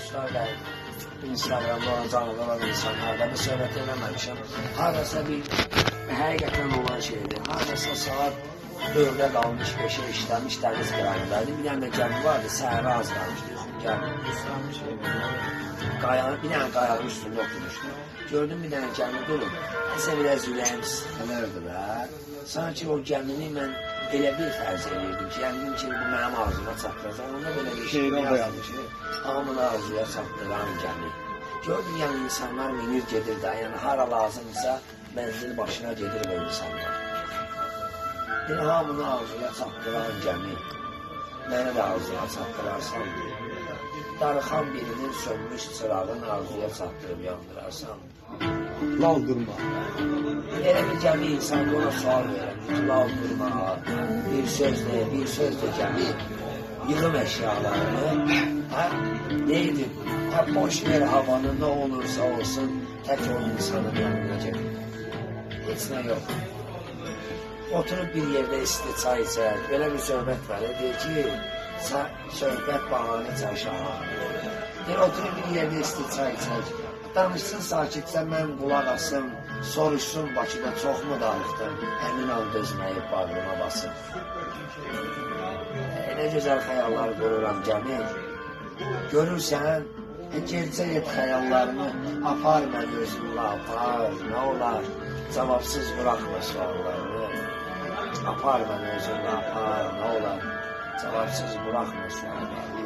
dostlar da Instagramda olan canlıda olan insanlarla bir söhbət eləməmişəm. Hardasa bir həqiqətən olan şeydir. Hardasa saat 4'e qalmış, 5'e işləmiş dəniz qırağındaydı. Bir dənə də gəmi vardı, səhərə az qalmışdı. Gəmi. Qayanın, bir dənə qayanın üstündə oturmuşdu. Gördüm bir dənə gəmi durub. Nəsə biraz ürəyim sıxılırdı da. Sanki o gəmini mən elə bir fərz edirdim ki, yəni ki, bu mənim arzuma çatdıracaq. Onda belə bir şey yazdım ki, hamını arzuya çatdıran gəmi. Gördüm yəni insanlar minir gedir də, yəni hara lazımsa mənzil başına gedir bu insanlar. Bir hamını arzuya çatdıran gəmi. Məni də arzuya çatdırarsan. Darıxan birinin sönmüş çırağın arzuya çatdırıb yandırarsan. Lal Elə bir insan ona sual verir. Lal durma, bir sözlə, bir sözlə gəmi yığım əşyalarını, hə, neydi? Hə, boş ver havanı, nə olursa olsun, tək o insanın. Heç nə yox. Oturub bir yerdə isti çay içər, belə bir söhbət var. Deyir ki, söhbət bahanə çarşaha. Deyir, oturub bir yerdə isti çay içər. Danışsın sakitcə, mən qulaq asım, soruşsun Bakıda çoxmu darıxdım, həmin an dözməyib bağrıma basıb. Elə gözəl xəyallar qururam gəmi. Görürsən, e, gerçə et xəyallarını, apar mən özümlə apar, nə olar, cavabsız buraxma suallarını. Apar mən özümlə apar, nə olar, cavabsız buraxma suallarını.